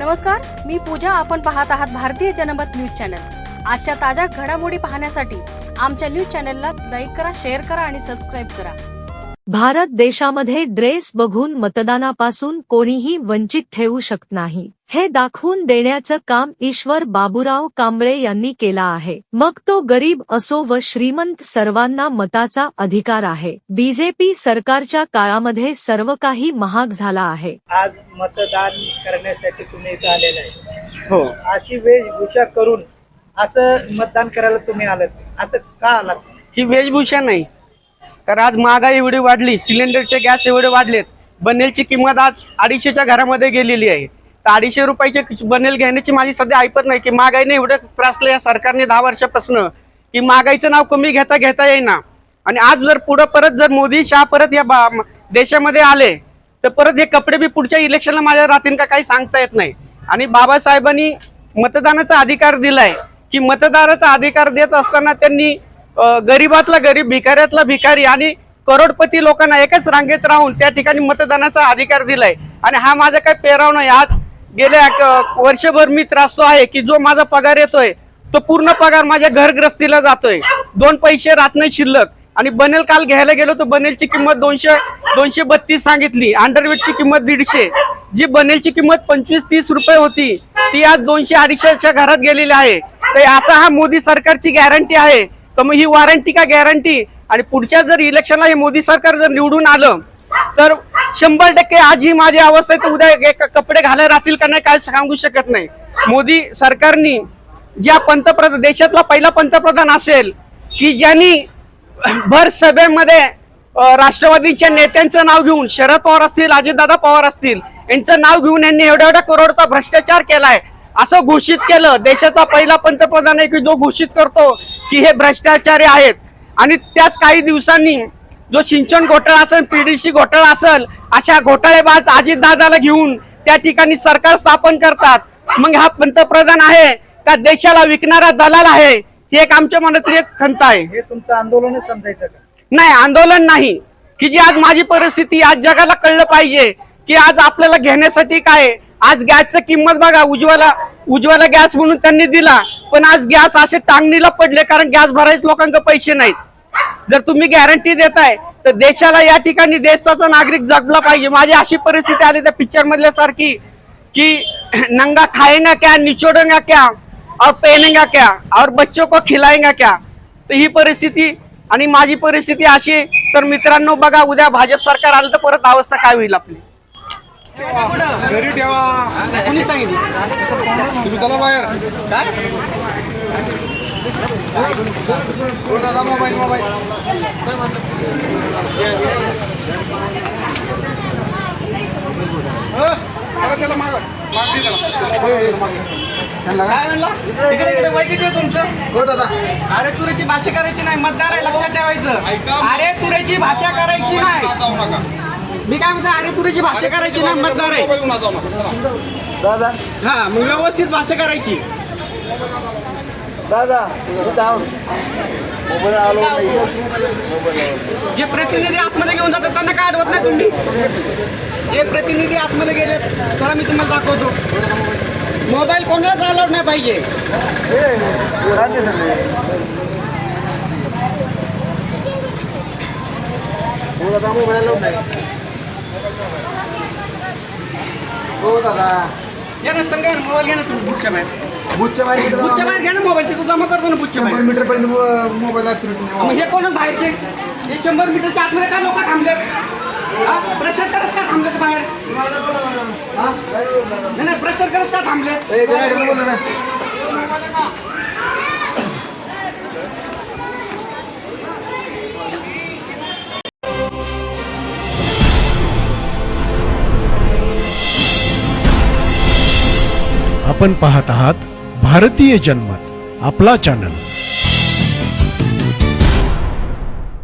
नमस्कार मी पूजा आपण पाहत आहात भारतीय जनमत न्यूज चॅनल. आजच्या ताज्या घडामोडी पाहण्यासाठी आमच्या न्यूज चॅनलला लाईक करा शेअर करा आणि सबस्क्राईब करा. भारत देशामध्ये ड्रेस बघून मतदानापासून कोणीही वंचित ठेवू शकत नाही. हे दाखवून देण्याचं काम ईश्वर बाबूराव कांबळे यांनी केला आहे. मग तो गरीब असो व श्रीमंत सर्वांना मताचा अधिकार आहे. बीजेपी सरकारच्या काळामध्ये सर्व काही महाग झाला आहे. आज मतदान करण्यासाठी तुम्ही इथं आलेले आहे. हो. अशी वेशभूषा करून असं मतदान करायला तुम्ही आलात. असं का आलात? ही वेशभूषा नाही. तर आज महागाई एवढी वाढली सिलेंडरचे गॅस एवढे वाढलेत. बनेलची किंमत आज अडीचशेच्या घरामध्ये गेलेली आहे. तर अडीचशे रुपयाचे बनेल घेण्याची माझी सध्या ऐपत नाही की महागाईने एवढं त्रासलं या सरकारने दहा वर्षापासून. की महागाईचं नाव कमी घेता घेता येईना. आणि आज जर पुढं परत जर मोदी शहा परत या बा- देशामध्ये आले तर परत हे कपडे बी पुढच्या इलेक्शनला माझ्या राहतील का काही सांगता येत नाही. आणि बाबासाहेबांनी मतदानाचा अधिकार दिलाय. की मतदाराचा अधिकार देत असताना त्यांनी गरीबातला गरीब भिकाऱ्यातला भिकारी आणि करोडपती लोकांना एकाच रांगेत राहून त्या ठिकाणी मतदानाचा अधिकार दिलाय. आणि हा माझा काही पेराव नाही. आज गेल्या वर्षभर मी त्रासतो आहे की जो माझा पगार येतोय तो पूर्ण पगार माझ्या घरग्रस्तीला जातोय. दोन पैसे राहत नाही शिल्लक. आणि बनेल काल घ्यायला गेलो तर बनेलची किंमत दोनशे दोनशे बत्तीस सांगितली. अंडरवेटची किंमत दीडशे. जी बनेलची किंमत पंचवीस तीस रुपये होती ती आज दोनशे अडीचशेच्या घरात गेलेली आहे. तर असा हा मोदी सरकारची गॅरंटी आहे. तर मग ही वॉरंटी का गॅरंटी आणि पुढच्या जर इलेक्शनला हे मोदी सरकार जर निवडून आलं तर शंभर टक्के आज ही माझी अवस्था आहे तर उद्या कपडे घालायला राहतील का नाही काय सांगू शकत नाही. मोदी सरकारनी ज्या पंतप्रधान देशातला पहिला पंतप्रधान असेल की ज्यांनी भर सभेमध्ये राष्ट्रवादीच्या नेत्यांचं नाव घेऊन शरद पवार असतील अजितदादा पवार असतील यांचं नाव घेऊन यांनी एवढ्या एवढ्या करोडचा भ्रष्टाचार केलाय असं घोषित केलं. देशाचा पहिला पंतप्रधान आहे की जो घोषित करतो की हे भ्रष्टाचारी आहेत. आणि त्याच काही दिवसांनी जो सिंचन घोटाळा असेल पीडीसी घोटाळा असेल अशा घोटाळेबाज अजितदादाला घेऊन त्या ठिकाणी सरकार स्थापन करतात. मग हा पंतप्रधान आहे का देशाला विकणारा दलाल आहे ही एक आमच्या मनातली एक खंत आहे. हे तुमचं आंदोलनच समजायचं का? नाही आंदोलन नाही. की जी आज माझी परिस्थिती आज जगाला कळलं पाहिजे की आज आपल्याला घेण्यासाठी काय. आज गॅसचं किंमत बघा उज्ज्वला उज्ज्वला गॅस म्हणून त्यांनी दिला पण आज गॅस असे टांगणीला पडले कारण गॅस भरायचे लोकांकडे पैसे नाहीत. जर तुम्ही गॅरंटी देताय तर देशाला या ठिकाणी देशाचा नागरिक जगला पाहिजे. माझी अशी परिस्थिती आली त्या पिक्चर मधल्या सारखी की नंगा खाएगा क्या निचोडेगा क्या और पहनेगा क्या और बच्चों को खिलाएगा क्या? तर ही परिस्थिती आणि माझी परिस्थिती अशी तर मित्रांनो बघा उद्या भाजप सरकार आलं तर परत अवस्था काय होईल आपली? घरी ठेवा. कोणी सांगितलं तुम्ही चला बाहेर. काय? हो दादा मोबाईल मोबाईल. हो, त्याला माग. माग दे त्याला. हो, हो, मागे. का? काय म्हणला? इकडे इकडे किती आहे तुमचं? हो दादा. अरे तुरीची भाषा करायची नाही. मतदार आहे लक्षात ठेवायचं. अरे तुरीची भाषा करायची नाही. मी काय म्हणतो अरे तुरीची भाषा करायची नाही मतदार आहे. दादा. हा मग व्यवस्थित भाषा करायची. दादा मोबाईल आलो जे प्रतिनिधी आतमध्ये घेऊन जातात त्यांना काय आठवत नाही तुम्ही? जे प्रतिनिधी आतमध्ये गेलेत त्याला मी तुम्हाला दाखवतो. मोबाईल कोणालाच अलाउड नाही पाहिजे. दादा मोबाईल लावून नाही. हो दादा. या ना संघ मोबाईल घ्या ना तुम्ही बुटच्या बाहेर. बुच्च्या बाहेर बुटच्या बाहेर घ्या ना मोबाईल तिथं जमा करतो ना बुटच्या बाहेर. मीटर पर्यंत मोबाईल मग हे कोणच बाहेरचे? हे शंभर मीटरच्या आतमध्ये का लोक थांबलेत? हा? प्रचार करत का थांबलेत बाहेर? हा? नाही नाही, प्रचार करत का थांबलेत? आपण पाहत आहात भारतीय जनमत आपला चॅनल